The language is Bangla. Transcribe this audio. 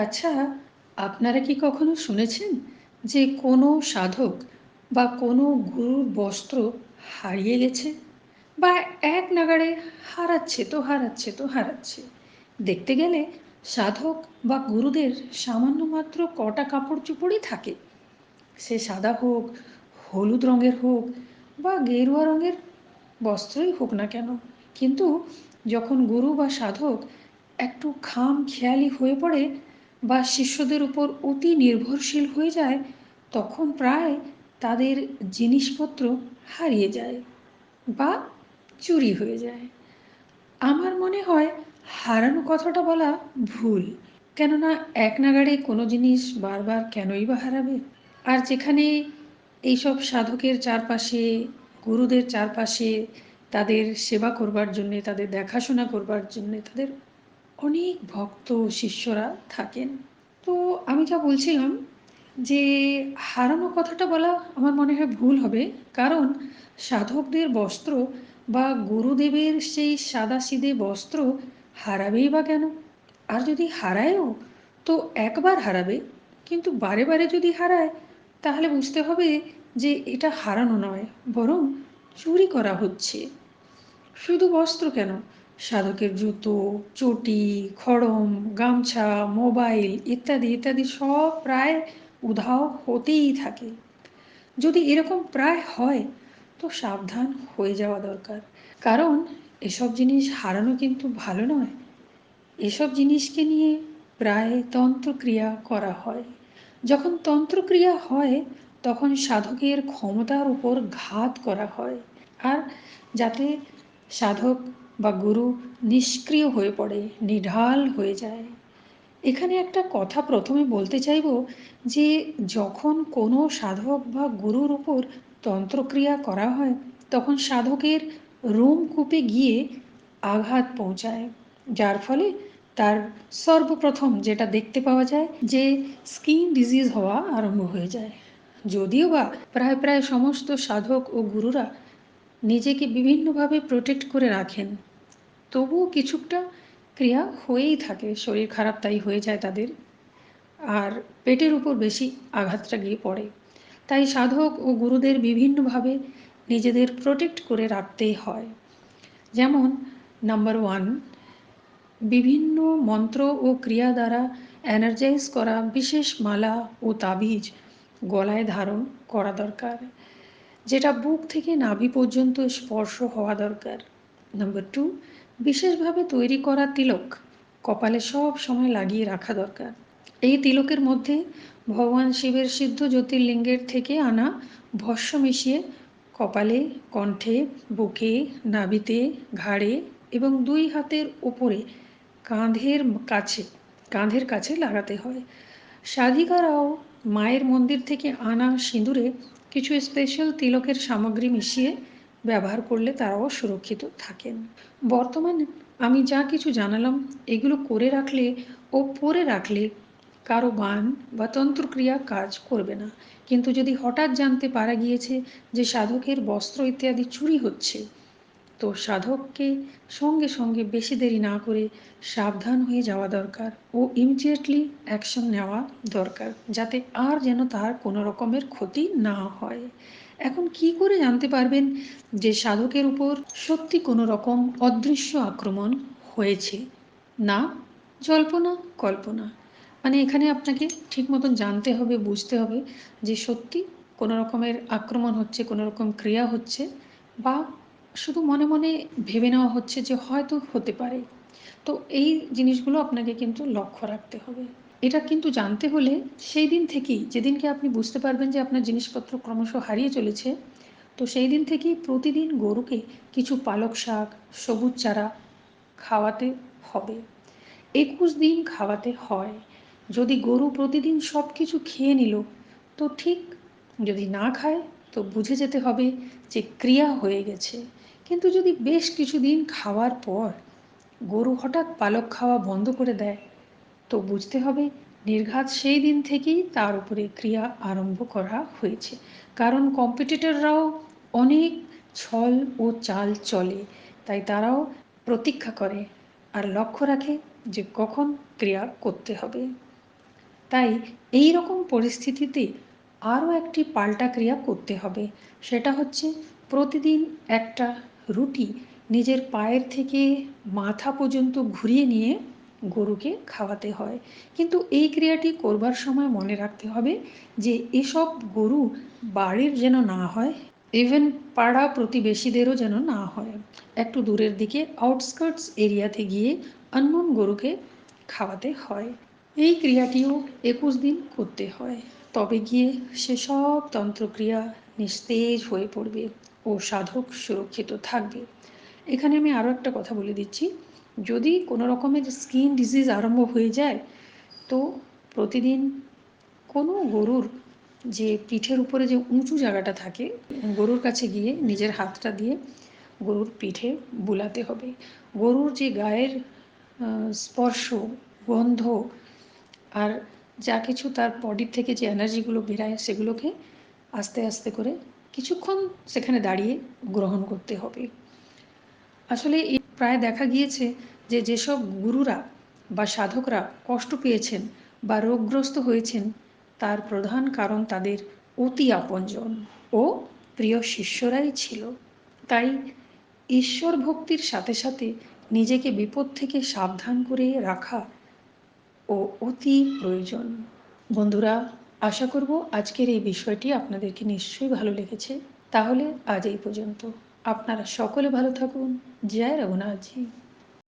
আচ্ছা, আপনারা কি কখনো শুনেছেন যে কোনো সাধক বা কোনো গুরুর বস্ত্র হারিয়ে গেছে? বা এক নাগাড়ে হারাচ্ছে তো হারাচ্ছে তো হারাচ্ছে। দেখতে গেলে সাধক বা গুরুদের সামান্য মাত্র কটা কাপড়-চোপড়ই থাকে। সে সাদা হোক, হলুদ রঙের হোক বা গেরুয়া রঙের বস্ত্রই হোক না কেন। কিন্তু যখন গুরু বা সাধক একটু খাম খেয়ালি হয়ে পড়ে বা শিষ্যদের উপর অতি নির্ভরশীল হয়ে যায়, তখন প্রায় তাদের জিনিসপত্র হারিয়ে যায় বা চুরি হয়ে যায়। আমার মনে হয় হারানো কথাটা বলা ভুল, কেননা এক নাগাড়ে কোনো জিনিস বারবার কেনই বা হারাবে? আর যেখানে এইসব সাধকের চারপাশে, গুরুদের চারপাশে তাদের সেবা করবার জন্যে, তাদের দেখাশোনা করবার জন্যে, তাদের অনেক ভক্ত শিষ্যরা থাকেন। তো আমি যা বলছিলাম যে হারানো কথাটা বলা আমার মনে হয় ভুল হবে। কারণ সাধকদের বস্ত্র বা গুরুদেবের সেই সাদাসিধে বস্ত্র হারাবেই বা কেন? আর যদি হারায়ও, তো একবার হারাবে। কিন্তু বারে বারে যদি হারায়, তাহলে বুঝতে হবে যে এটা হারানো নয়, বরং চুরি করা হচ্ছে। শুধু বস্ত্র কেন? সাধকের জুতো, চটি, খড়ম, গামছা, মোবাইল ইত্যাদি ইত্যাদি সব প্রায় উধাও হতেই থাকে। যদি এরকম প্রায় হয়, তো সাবধান হয়ে যাওয়া দরকার। কারণ এসব জিনিস হারানো কিন্তু ভালো নয়। এসব জিনিসকে নিয়ে প্রায় তন্ত্রক্রিয়া করা হয়। যখন তন্ত্রক্রিয়া হয়, তখন সাধকের ক্ষমতার উপর ঘাত করা হয়। আর যাতে সাধক বা গুরু নিষ্ক্রিয় হয়ে পড়ে, নিঢাল হয়ে যায়। এখানে একটা কথা প্রথমে বলতে চাইব যে, যখন কোনো সাধক বা গুরুর উপর তন্ত্রক্রিয়া করা হয়, তখন সাধকের রোমকূপে গিয়ে আঘাত পৌঁছায়, যার ফলে তার সর্বপ্রথম যেটা দেখতে পাওয়া যায় যে, স্কিন ডিজিজ হওয়া আরম্ভ হয়ে যায়। যদিও বা প্রায় প্রায় সমস্ত সাধক ও গুরুরা নিজেকে বিভিন্নভাবে প্রোটেক্ট করে রাখেন তবুও কিছুটা ক্রিয়া হয়েই থাকে, শরীর খারাপ তাই হয়ে যায় তাদের। আর পেটের উপর বেশি আঘাতটা গিয়ে পড়ে। তাই সাধক ও গুরুদের বিভিন্নভাবে নিজেদের প্রোটেক্ট করে রাখতেই হয়। যেমন নাম্বার ওয়ান বিভিন্ন মন্ত্র ও ক্রিয়া দ্বারা এনার্জাইজ করা বিশেষ মালা ও তাবিজ গলায় ধারণ করা দরকার, যেটা বুক থেকে নাভি পর্যন্ত স্পর্শ হওয়া দরকার। নাম্বার টু বিশেষভাবে তৈরি করা তিলক কপালে সব সময় লাগিয়ে রাখা দরকার। এই তিলকের মধ্যে ভগবান শিবের সিদ্ধ জ্যোতির্লিঙ্গের থেকে আনা ভস্য মিশিয়ে কপালে, কণ্ঠে, বুকে, নাভিতে, ঘাড়ে এবং দুই হাতের ওপরে কাঁধের কাছে কাঁধের কাছে লাগাতে হয়। সাধিকারাও মায়ের মন্দির থেকে আনা সিঁদুরে কিছু স্পেশাল তিলকের সামগ্রী মিশিয়ে ব্যবহার করলে তারাও সুরক্ষিত থাকেন। বর্তমানে আমি যা কিছু জানালাম, এগুলো করে রাখলে ও পরে রাখলে কারও বান বা তন্ত্রক্রিয়া কাজ করবে না। কিন্তু যদি হঠাৎ জানতে পারা গিয়েছে যে সাধকের বস্ত্র ইত্যাদি চুরি হচ্ছে, তো সাধককে সঙ্গে সঙ্গে বেশি দেরি না করে সাবধান হয়ে যাওয়া দরকার ও ইমিডিয়েটলি অ্যাকশন নেওয়া দরকার, যাতে আর যেন তার কোনো রকমের ক্ষতি না হয়। এখন কি করে জানতে পারবেন যে সাধকের উপর সত্যি কোনো রকম অদৃশ্য আক্রমণ হয়েছে? না, জল্পনা, কল্পনা। মানে এখানে আপনাকে ঠিক মতন জানতে হবে, বুঝতে হবে যে সত্যি কোনো রকমের আক্রমণ হচ্ছে, কোনো রকম ক্রিয়া হচ্ছে বা শুধু মনে মনে ভেবে নেওয়া হচ্ছে যে হয়তো হতে পারে। তো এই জিনিসগুলো আপনাকে কিন্তু লক্ষ্য রাখতে হবে। এটা কিন্তু জানতে হলে সেই দিন থেকেই, যেদিনকে আপনি বুঝতে পারবেন যে আপনার জিনিসপত্র ক্রমশ হারিয়ে চলেছে, তো সেই দিন থেকেই প্রতিদিন গরুকে কিছু পালক শাক, সবুজ চারা খাওয়াতে হবে। একুশ দিন খাওয়াতে হয়। যদি গরু প্রতিদিন সব কিছু খেয়ে নিল, তো ঠিক যদি না খায়, তো বুঝে যেতে হবে যে ক্রিয়া হয়ে গেছে। কিন্তু যদি বেশ কিছুদিন খাওয়ার পর গরু হঠাৎ পালক খাওয়া বন্ধ করে দেয় তো বুঝতে হবে নির্ঘাত সেই দিন থেকেই তার উপরে ক্রিয়া আরম্ভ করা হয়েছে। কারণ কম্পিটিটররাও অনেক ছল ও চাল চলে, তাই তারাও প্রতীক্ষা করে আর লক্ষ্য রাখে যে কখন ক্রিয়া করতে হবে। তাই এই রকম পরিস্থিতিতে আরও একটি পাল্টা ক্রিয়া করতে হবে। সেটা হচ্ছে প্রতিদিন একটা রুটি নিজের পায়ের থেকে মাথা পর্যন্ত ঘুরিয়ে নিয়ে গরুকে খাওয়াতে হয়। কিন্তু এই ক্রিয়াটি করবার সময় মনে রাখতে হবে যে এসব গরু বাড়ির যেন না হয় ইভেন পাড়া প্রতিবেশীদেরও যেন না হয়। একটু দূরের দিকে আউটস্কার্টস এরিয়াতে গিয়ে আননোন গরুকে খাওয়াতে হয়। এই ক্রিয়াটিও একুশ দিন করতে হয়। তবে গিয়ে সেসব তন্ত্রক্রিয়া নিস্তেজ হয়ে পড়বে ও সাধক সুরক্ষিত থাকবে। এখানে আমি আরও একটা কথা বলে দিচ্ছি। যদি কোনো রকমের স্কিন ডিজিজ আরম্ভ হয়ে যায়, তো প্রতিদিন কোনো গরুর যে পিঠের উপরে যে উঁচু জায়গাটা থাকে, গরুর কাছে গিয়ে নিজের হাতটা দিয়ে গরুর পিঠে বুলাতে হবে। গরুর যে গায়ের স্পর্শ, গন্ধ আর যা কিছু তার বডির থেকে যে এনার্জিগুলো বেরায়, সেগুলোকে আস্তে আস্তে করে কিছুক্ষণ সেখানে দাঁড়িয়ে গ্রহণ করতে হবে। আসলে প্রায় দেখা গিয়েছে যে যেসব গুরুরা বা সাধকরা কষ্ট পেয়েছেন বা রোগগ্রস্ত হয়েছেন, তার প্রধান কারণ তাদের অতি আপনজন ও প্রিয় শিষ্যরাই ছিল। তাই ঈশ্বর ভক্তির সাথে সাথে নিজেকে বিপদ থেকে সাবধান করে রাখা ও অতি প্রয়োজন। বন্ধুরা, আশা করব আজকের এই বিষয়টি আপনাদেরকে নিশ্চয়ই ভালো লেগেছে। তাহলে আজ এই পর্যন্ত। আপনারা সকলে ভালো থাকুন। জয় রঘুনাথজি।